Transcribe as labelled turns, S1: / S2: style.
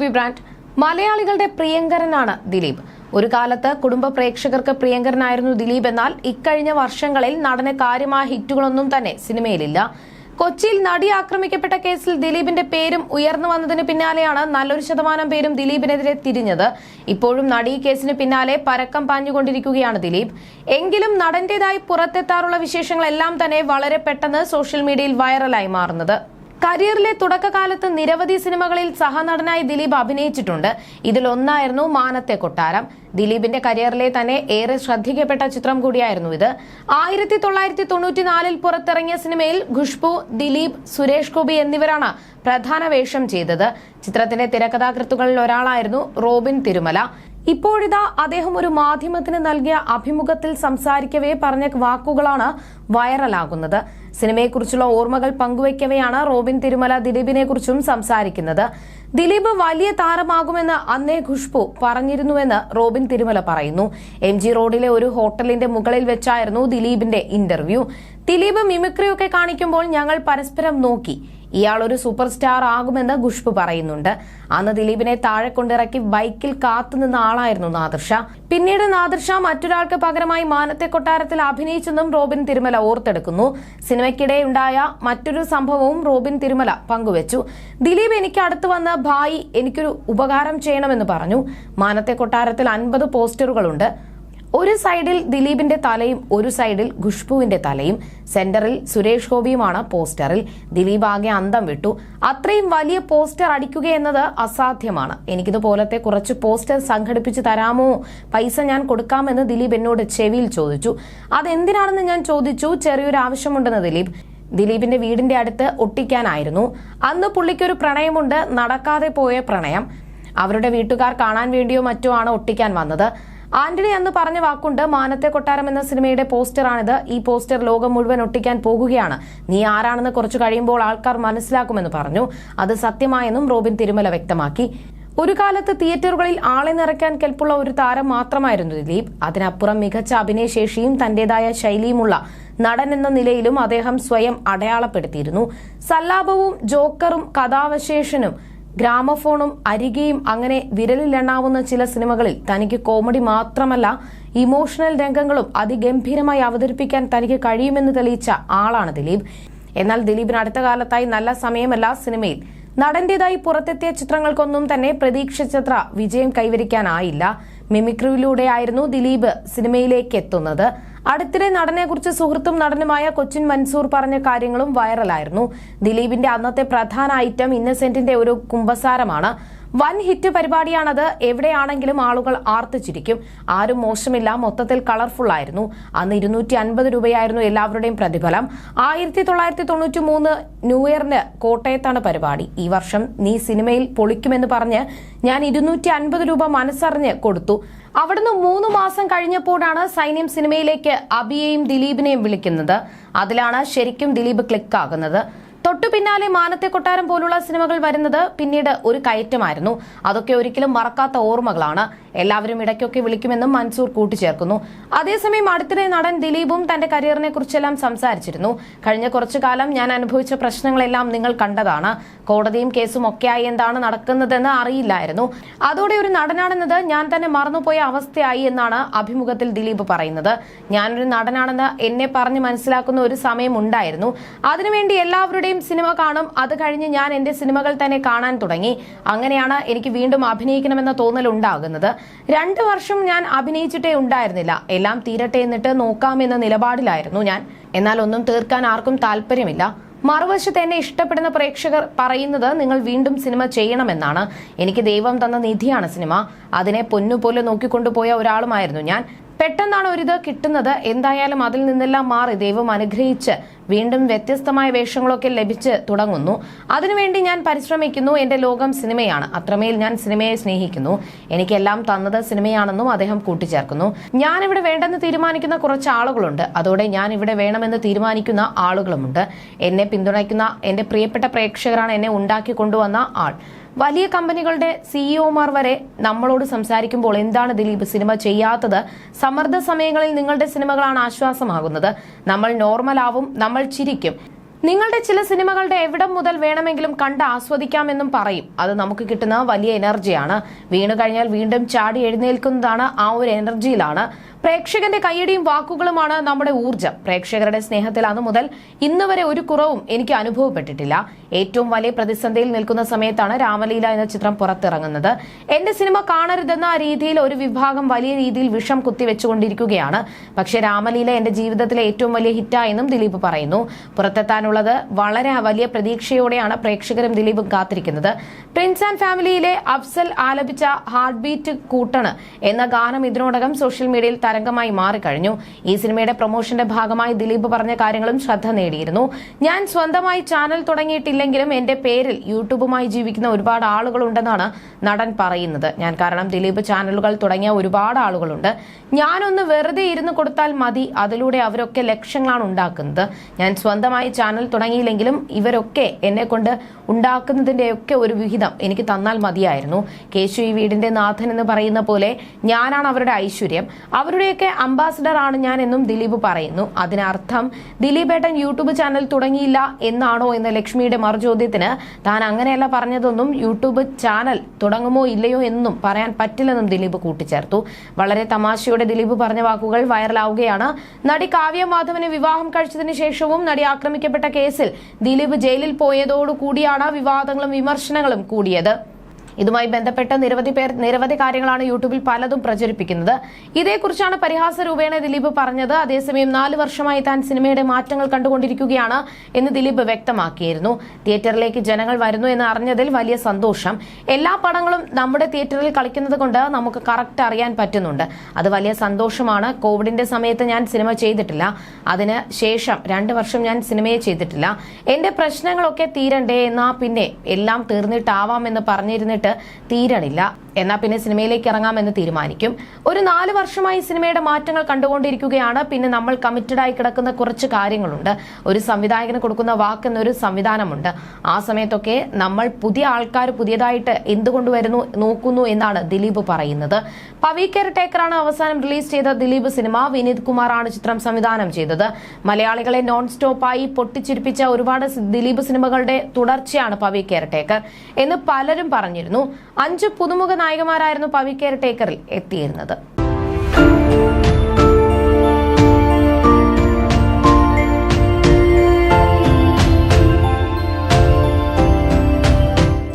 S1: Movie brand മലയാളികളുടെ പ്രിയങ്കരനാണ് ദിലീപ്. ഒരു കാലത്ത് കുടുംബ പ്രേക്ഷകർക്ക് പ്രിയങ്കരനായിരുന്നു ദിലീപ് എന്നാൽ ഇക്കഴിഞ്ഞ വർഷങ്ങളിൽ നടന് കാര്യമായ ഹിറ്റുകളൊന്നും തന്നെ സിനിമയിലില്ല. കൊച്ചിയിൽ നടി ആക്രമിക്കപ്പെട്ട കേസിൽ ദിലീപിന്റെ പേരും ഉയർന്നു വന്നതിന് പിന്നാലെയാണ് നല്ലൊരു ശതമാനം പേരും ദിലീപിനെതിരെ തിരിഞ്ഞത്. ഇപ്പോഴും നടി കേസിന് പിന്നാലെ പരക്കം പാഞ്ഞുകൊണ്ടിരിക്കുകയാണ് ദിലീപ്. എങ്കിലും നടന്റേതായി പുറത്തെത്താറുള്ള വിശേഷങ്ങളെല്ലാം തന്നെ വളരെ പെട്ടെന്ന് സോഷ്യൽ മീഡിയയിൽ വൈറലായി മാറുന്നത്. കരിയറിലെ തുടക്കകാലത്ത് നിരവധി സിനിമകളിൽ സഹനടനായി ദിലീപ് അഭിനയിച്ചിട്ടുണ്ട്. ഇതിലൊന്നായിരുന്നു മാനത്തെ കൊട്ടാരം. ദിലീപിന്റെ കരിയറിലെ തന്നെ ഏറെ ശ്രദ്ധിക്കപ്പെട്ട ചിത്രം കൂടിയായിരുന്നു ഇത്. ആയിരത്തി തൊള്ളായിരത്തി തൊണ്ണൂറ്റിനാലിൽ പുറത്തിറങ്ങിയ സിനിമയിൽ ഖുഷ്ബു ദിലീപ് സുരേഷ് ഗോപി എന്നിവരാണ് പ്രധാന വേഷം ചെയ്തത്. ചിത്രത്തിന്റെ തിരക്കഥാകൃത്തുകളിൽ ഒരാളായിരുന്നു റോബിൻ തിരുമല. ഇപ്പോഴിതാ അദ്ദേഹം ഒരു മാധ്യമത്തിന് നൽകിയ അഭിമുഖത്തിൽ സംസാരിക്കവേ പറഞ്ഞ വാക്കുകളാണ് വൈറലാകുന്നത്. സിനിമയെക്കുറിച്ചുള്ള ഓർമ്മകൾ പങ്കുവയ്ക്കവെയാണ് റോബിൻ തിരുമല ദിലീപിനെ കുറിച്ചും സംസാരിക്കുന്നത്. ദിലീപ് വലിയ താരമാകുമെന്ന് അന്നേ ഖുഷ്ബു പറഞ്ഞിരുന്നുവെന്ന് റോബിൻ തിരുമല പറയുന്നു. എം ജി റോഡിലെ ഒരു ഹോട്ടലിന്റെ മുകളിൽ വെച്ചായിരുന്നു ദിലീപിന്റെ ഇന്റർവ്യൂ. ദിലീപ് മിമിക്രിയൊക്കെ കാണിക്കുമ്പോൾ ഞങ്ങൾ പരസ്പരം നോക്കി. ഇയാൾ ഒരു സൂപ്പർ സ്റ്റാർ ആകുമെന്ന് ഖുഷ്ബു പറയുന്നുണ്ട്. അന്ന് ദിലീപിനെ താഴെ കൊണ്ടിറക്കി ബൈക്കിൽ കാത്തുനിന്ന ആളായിരുന്നു നാദർഷ. പിന്നീട് നാദർഷ മറ്റൊരാൾക്ക് പകരമായി മാനത്തെ കൊട്ടാരത്തിൽ അഭിനയിച്ചെന്നും റോബിൻ തിരുമല ഓർത്തെടുക്കുന്നു. സിനിമയ്ക്കിടെ ഉണ്ടായ മറ്റൊരു സംഭവവും റോബിൻ തിരുമല പങ്കുവച്ചു. ദിലീപ് എനിക്ക് അടുത്ത് വന്ന് ഭായി എനിക്കൊരു ഉപകാരം ചെയ്യണമെന്ന് പറഞ്ഞു. മാനത്തെ കൊട്ടാരത്തിൽ അൻപത് പോസ്റ്ററുകളുണ്ട്. ഒരു സൈഡിൽ ദിലീപിന്റെ തലയും ഒരു സൈഡിൽ ഖുഷ്ബുവിന്റെ തലയും. സെന്ററിൽ സുരേഷ് ഗോപിയുമാണ് പോസ്റ്ററിൽ. ദിലീപ് ആകെ അന്തം വിട്ടു. അത്രയും വലിയ പോസ്റ്റർ അടിക്കുക എന്നത് അസാധ്യമാണ്. എനിക്കിതുപോലത്തെ കുറച്ച് പോസ്റ്റർ സംഘടിപ്പിച്ച് തരാമോ? പൈസ ഞാൻ കൊടുക്കാമെന്ന് ദിലീപ് എന്നോട് ചെവിയിൽ ചോദിച്ചു. അതെന്തിനാണെന്ന് ഞാൻ ചോദിച്ചു. ചെറിയൊരു ആവശ്യമുണ്ടെന്ന് ദിലീപ്. ദിലീപിന്റെ വീടിന്റെ അടുത്ത് ഒട്ടിക്കാനായിരുന്നു. അന്ന് പുള്ളിക്കൊരു പ്രണയമുണ്ട്. നടക്കാതെ പോയ പ്രണയം. അവരുടെ വീട്ടുകാർ കാണാൻ വേണ്ടിയോ മറ്റോ ആണ് ഒട്ടിക്കാൻ വന്നത്. ആന്റണി അന്ന് പറഞ്ഞ വാക്കുണ്ട് മാനത്തെ കൊട്ടാരം എന്ന സിനിമയുടെ പോസ്റ്ററാണിത്. ഈ പോസ്റ്റർ ലോകം മുഴുവൻ ഒട്ടിക്കാൻ പോകുകയാണ്. നീ ആരാണെന്ന് കുറച്ചു കഴിയുമ്പോൾ ആൾക്കാർ മനസ്സിലാക്കുമെന്ന് പറഞ്ഞു. അത് സത്യമായെന്നും റോബിൻ തിരുമല വ്യക്തമാക്കി. ഒരു കാലത്ത് തിയേറ്ററുകളിൽ ആളെ നിറയ്ക്കാൻ കെൽപ്പുള്ള ഒരു താരം മാത്രമായിരുന്നു ദിലീപ്. അതിനപ്പുറം മികച്ച അഭിനയശേഷിയും തന്റേതായ ശൈലിയുമുള്ള നടൻ എന്ന നിലയിലും അദ്ദേഹം സ്വയം അടയാളപ്പെടുത്തിയിരുന്നു. സല്ലാപവും ജോക്കറും കഥാവശേഷനും ഗ്രാമഫോണും അരികെയും അങ്ങനെ വിരലിലെണ്ണാവുന്ന ചില സിനിമകളിൽ തനിക്ക് കോമഡി മാത്രമല്ല ഇമോഷണൽ രംഗങ്ങളും അതിഗംഭീരമായി അവതരിപ്പിക്കാൻ തനിക്ക് കഴിയുമെന്ന് തെളിയിച്ച ആളാണ് ദിലീപ്. എന്നാൽ ദിലീപിന് അടുത്ത കാലത്തായി നല്ല സമയമല്ല സിനിമയിൽ. നടന്റേതായി പുറത്തെത്തിയ ചിത്രങ്ങൾക്കൊന്നും തന്നെ പ്രതീക്ഷിച്ചത്ര വിജയം കൈവരിക്കാനായില്ല. മിമിക്രിയിലൂടെയായിരുന്നു ദിലീപ് സിനിമയിലേക്ക് എത്തുന്നത്. അടുത്തിടെ നടനെക്കുറിച്ച് സുഹൃത്തും നടനുമായ കൊച്ചിൻ മൻസൂർ പറഞ്ഞ കാര്യങ്ങളും വൈറലായിരുന്നു ദിലീപിന്റെ അന്നത്തെ പ്രധാന ഐറ്റം ഇന്നസെന്റിന്റെ ഒരു കുംഭസാരമാണ് വൻ ഹിറ്റ് പരിപാടിയാണത്. എവിടെയാണെങ്കിലും ആളുകൾ ആർത്തിച്ചിരിക്കും ആരും മോശമില്ല. മൊത്തത്തിൽ കളർഫുൾ ആയിരുന്നു അന്ന് ഇരുന്നൂറ്റി അൻപത് രൂപയായിരുന്നു എല്ലാവരുടെയും പ്രതിഫലം. ആയിരത്തി തൊള്ളായിരത്തി തൊണ്ണൂറ്റി മൂന്ന് ന്യൂ ഇയറിന് കോട്ടയത്താണ് പരിപാടി. ഈ വർഷം നീ സിനിമയിൽ പൊളിക്കുമെന്ന് പറഞ്ഞ് ഞാൻ ഇരുന്നൂറ്റി അൻപത് രൂപ മനസ്സറിഞ്ഞ് കൊടുത്തു. അവിടുന്ന് മൂന്ന് മാസം കഴിഞ്ഞപ്പോഴാണ് സൈന്യം സിനിമയിലേക്ക് അബിയെയും ദിലീപിനെയും വിളിക്കുന്നത്. അതിലാണ് ശരിക്കും ദിലീപ് ക്ലിക്കാകുന്നത് തൊട്ടു പിന്നാലെ മാനത്തെ കൊട്ടാരം പോലുള്ള സിനിമകൾ വരുന്നത് പിന്നീട് ഒരു കയറ്റമായിരുന്നു. അതൊക്കെ ഒരിക്കലും മറക്കാത്ത ഓർമ്മകളാണ്. എല്ലാവരും ഇടയ്ക്കൊക്കെ വിളിക്കുമെന്നും മൻസൂർ കൂട്ടിച്ചേർക്കുന്നു. അതേസമയം അടുത്തിടെ നടൻ ദിലീപും തന്റെ കരിയറിനെ കുറിച്ചെല്ലാം സംസാരിച്ചിരുന്നു. കഴിഞ്ഞ കുറച്ചു കാലം ഞാൻ അനുഭവിച്ച പ്രശ്നങ്ങളെല്ലാം നിങ്ങൾ കണ്ടതാണ്. കോടതിയും കേസും ഒക്കെയായി എന്താണ് നടക്കുന്നതെന്ന് അറിയില്ലായിരുന്നു. അതോടെ ഒരു നടനാണെന്നത് ഞാൻ തന്നെ മറന്നുപോയ അവസ്ഥയായി എന്നാണ് അഭിമുഖത്തിൽ ദിലീപ് പറയുന്നത്. ഞാനൊരു നടനാണെന്ന് എന്നെ പറഞ്ഞ് മനസ്സിലാക്കുന്ന ഒരു സമയം ഉണ്ടായിരുന്നു. അതിനുവേണ്ടി എല്ലാവരുടെയും സിനിമ കാണും. അത് കഴിഞ്ഞ് ഞാൻ എന്റെ സിനിമകൾ തന്നെ കാണാൻ തുടങ്ങി. അങ്ങനെയാണ് എനിക്ക് വീണ്ടും അഭിനയിക്കണമെന്ന തോന്നൽ ഉണ്ടാകുന്നത്. രണ്ടു വർഷം ഞാൻ അഭിനയിച്ചിട്ടേ ഉണ്ടായിരുന്നില്ല. എല്ലാം തീരട്ടെ എന്നിട്ട് നോക്കാമെന്ന നിലപാടിലായിരുന്നു ഞാൻ. എന്നാൽ ഒന്നും തീർക്കാൻ ആർക്കും താല്പര്യമില്ല. മറുവശത്ത് എന്നെ ഇഷ്ടപ്പെടുന്ന പ്രേക്ഷകർ പറയുന്നത് നിങ്ങൾ വീണ്ടും സിനിമ ചെയ്യണമെന്നാണ്. എനിക്ക് ദൈവം തന്ന നിധിയാണ് സിനിമ. അതിനെ പൊന്നുപോലെ നോക്കിക്കൊണ്ടുപോയ ഒരാളുമായിരുന്നു ഞാൻ. പെട്ടെന്നാണ് ഒരിത് കിട്ടുന്നത്. എന്തായാലും അതിൽ നിന്നെല്ലാം മാറി ദൈവം അനുഗ്രഹിച്ച് വീണ്ടും വ്യത്യസ്തമായ വേഷങ്ങളൊക്കെ ലഭിച്ച് തുടങ്ങുന്നു. അതിനുവേണ്ടി ഞാൻ പരിശ്രമിക്കുന്നു. എന്റെ ലോകം സിനിമയാണ്. അത്രമേൽ ഞാൻ സിനിമയെ സ്നേഹിക്കുന്നു. എനിക്കെല്ലാം തന്നത് സിനിമയാണെന്നും അദ്ദേഹം കൂട്ടിച്ചേർക്കുന്നു. ഞാൻ ഇവിടെ വേണ്ടെന്ന് തീരുമാനിക്കുന്ന കുറച്ച് ആളുകളുണ്ട്. അതോടെ ഞാൻ ഇവിടെ വേണമെന്ന് തീരുമാനിക്കുന്ന ആളുകളുമുണ്ട്. എന്നെ പിന്തുണയ്ക്കുന്ന എന്റെ പ്രിയപ്പെട്ട പ്രേക്ഷകരാണ് എന്നെ ഉണ്ടാക്കി കൊണ്ടുവന്ന ആൾ. വലിയ കമ്പനികളുടെ സിഇഒമാർ വരെ നമ്മളോട് സംസാരിക്കുമ്പോൾ എന്താണ് ദിലീപ് സിനിമ ചെയ്യാത്തത്? സമ്മർദ്ദ സമയങ്ങളിൽ നിങ്ങളുടെ സിനിമകളാണ് ആശ്വാസമാകുന്നത്. നമ്മൾ നോർമൽ ആവും നമ്മൾ ചിരിക്കും. നിങ്ങളുടെ ചില സിനിമകളുടെ എവിടം മുതൽ വേണമെങ്കിലും കണ്ട് ആസ്വദിക്കാമെന്നും പറയും. അത് നമുക്ക് കിട്ടുന്ന വലിയ എനർജിയാണ്. വീണു കഴിഞ്ഞാൽ വീണ്ടും ചാടി എഴുന്നേൽക്കുന്നതാണ് ആ ഒരു എനർജിയിലാണ്. പ്രേക്ഷകന്റെ കൈയടിയും വാക്കുകളുമാണ് നമ്മുടെ ഊർജം പ്രേക്ഷകരുടെ സ്നേഹത്തിൽ അന്നു മുതൽ ഇന്ന് വരെ ഒരു കുറവും എനിക്ക് അനുഭവപ്പെട്ടിട്ടില്ല. ഏറ്റവും വലിയ പ്രതിസന്ധിയിൽ നിൽക്കുന്ന സമയത്താണ് രാമലീല എന്ന ചിത്രം പുറത്തിറങ്ങുന്നത്. എന്റെ സിനിമ കാണരുതെന്ന രീതിയിൽ ഒരു വിഭാഗം വലിയ രീതിയിൽ വിഷം കുത്തിവെച്ചുകൊണ്ടിരിക്കുകയാണ്. പക്ഷെ രാമലീല എന്റെ ജീവിതത്തിലെ ഏറ്റവും വലിയ ഹിറ്റായെന്നും ദിലീപ് പറയുന്നു. പുറത്തെത്താനുള്ളത് വളരെ വലിയ പ്രതീക്ഷയോടെയാണ് പ്രേക്ഷകരും ദിലീപും കാത്തിരിക്കുന്നത്. പ്രിൻസ് ആൻഡ് ഫാമിലിയിലെ അഫ്സൽ ആലപിച്ച ഹാർട്ട് ബീറ്റ് കൂട്ടണ് എന്ന ഗാനം ഇതിനോടകം സോഷ്യൽ മീഡിയയിൽ തരംഗമായി മാറിക്കഴിഞ്ഞു. ഈ സിനിമയുടെ പ്രൊമോഷന്റെ ഭാഗമായി ദിലീപ് പറഞ്ഞ കാര്യങ്ങളും ശ്രദ്ധ നേടിയിരുന്നു. ഞാൻ സ്വന്തമായി ചാനൽ തുടങ്ങിയിട്ടില്ലെങ്കിലും എന്റെ പേരിൽ യൂട്യൂബുമായി ജീവിക്കുന്ന ഒരുപാട് ആളുകളുണ്ടെന്നാണ് നടൻ പറയുന്നത്. ഞാൻ കാരണം ദിലീപ് ചാനലുകൾ തുടങ്ങിയ ഒരുപാട് ആളുകളുണ്ട്. ഞാനൊന്ന് വെറുതെ ഇരുന്ന് കൊടുത്താൽ മതി. അതിലൂടെ അവരൊക്കെ ലക്ഷ്യങ്ങളാണ് ഉണ്ടാക്കുന്നത്. ഞാൻ സ്വന്തമായി ചാനൽ തുടങ്ങിയില്ലെങ്കിലും ഇവരൊക്കെ എന്നെ കൊണ്ട് ഉണ്ടാക്കുന്നതിന്റെയൊക്കെ ഒരു വിഹിതം എനിക്ക് തന്നാൽ മതിയായിരുന്നു. കേശു ഈ വീടിന്റെ നാഥൻ എന്ന് പറയുന്ന പോലെ ഞാനാണ് അവരുടെ ഐശ്വര്യം. അവരുടെയൊക്കെ അംബാസിഡർ ആണ് ഞാൻ എന്നും ദിലീപ് പറയുന്നു. അതിനർത്ഥം ദിലീപേട്ടൻ യൂട്യൂബ് ചാനൽ തുടങ്ങിയില്ല എന്നാണോ എന്ന ലക്ഷ്മിയുടെ മറുചോദ്യത്തിന് താൻ അങ്ങനെയല്ല പറഞ്ഞതൊന്നും യൂട്യൂബ് ചാനൽ തുടങ്ങുമോ ഇല്ലയോ എന്നും പറയാൻ പറ്റില്ലെന്നും ദിലീപ് കൂട്ടിച്ചേർത്തു. വളരെ തമാശയോടെ ദിലീപ് പറഞ്ഞ വാക്കുകൾ വൈറലാവുകയാണ്. നടി കാവ്യ മാധവനെ വിവാഹം കഴിച്ചതിന് ശേഷവും നടി ആക്രമിക്കപ്പെട്ട കേസിൽ ദിലീപ് ജയിലിൽ പോയതോടുകൂടിയാണ് വിവാദങ്ങളും വിമർശനങ്ങളും കൂടിയത്. ഇതുമായി ബന്ധപ്പെട്ട് നിരവധി പേർ നിരവധി കാര്യങ്ങളാണ് യൂട്യൂബിൽ പലതും പ്രചരിപ്പിക്കുന്നത്. ഇതേക്കുറിച്ചാണ് പരിഹാസ രൂപേണ ദിലീപ് പറഞ്ഞത്. അതേസമയം നാല് വർഷമായി താൻ സിനിമയുടെ മാറ്റങ്ങൾ കണ്ടുകൊണ്ടിരിക്കുകയാണ് എന്ന് ദിലീപ് വ്യക്തമാക്കിയിരുന്നു. തിയേറ്ററിലേക്ക് ജനങ്ങൾ വരുന്നു എന്ന് അറിഞ്ഞതിൽ വലിയ സന്തോഷം. എല്ലാ പടങ്ങളും നമ്മുടെ തിയേറ്ററിൽ കളിക്കുന്നത് കൊണ്ട് നമുക്ക് കറക്റ്റ് അറിയാൻ പറ്റുന്നുണ്ട്. അത് വലിയ സന്തോഷമാണ്. കോവിഡിന്റെ സമയത്ത് ഞാൻ സിനിമ ചെയ്തിട്ടില്ല. അതിന് ശേഷം രണ്ട് വർഷം ഞാൻ സിനിമയെ ചെയ്തിട്ടില്ല. എന്റെ പ്രശ്നങ്ങളൊക്കെ തീരണ്ടേ എന്നാ പിന്നെ എല്ലാം തീർന്നിട്ടാവാം എന്ന് പറഞ്ഞിരുന്നിട്ട് തീരണില്ല. എന്നാൽ പിന്നെ സിനിമയിലേക്ക് ഇറങ്ങാമെന്ന് തീരുമാനിക്കും. ഒരു നാല് വർഷമായി സിനിമയുടെ മാറ്റങ്ങൾ കണ്ടുകൊണ്ടിരിക്കുകയാണ്. പിന്നെ നമ്മൾ കമ്മിറ്റഡായി കിടക്കുന്ന കുറച്ച് കാര്യങ്ങളുണ്ട്. ഒരു സംവിധായകന് കൊടുക്കുന്ന വാക്ക് എന്നൊരു സംവിധാനമുണ്ട്. ആ സമയത്തൊക്കെ നമ്മൾ പുതിയ ആൾക്കാർ പുതിയതായിട്ട് എന്തുകൊണ്ട് വരുന്നു നോക്കുന്നു എന്നാണ് ദിലീപ് പറയുന്നത്. പവി കെയർടേക്കറാണ് അവസാനം റിലീസ് ചെയ്ത ദിലീപ് സിനിമ. വിനീത് കുമാറാണ് ചിത്രം സംവിധാനം ചെയ്തത്. മലയാളികളെ നോൺ സ്റ്റോപ്പായി പൊട്ടിച്ചിരിപ്പിച്ച ഒരുപാട് ദിലീപ് സിനിമകളുടെ തുടർച്ചയാണ് പവി കെയർ ടേക്കർ എന്ന് പലരും പറഞ്ഞിരുന്നു. അഞ്ച് പുതുമുഖ നായകന്മാരായിരുന്നു പവിക്കേർ ടേക്കറിൽ എത്തിയിരുന്നത്.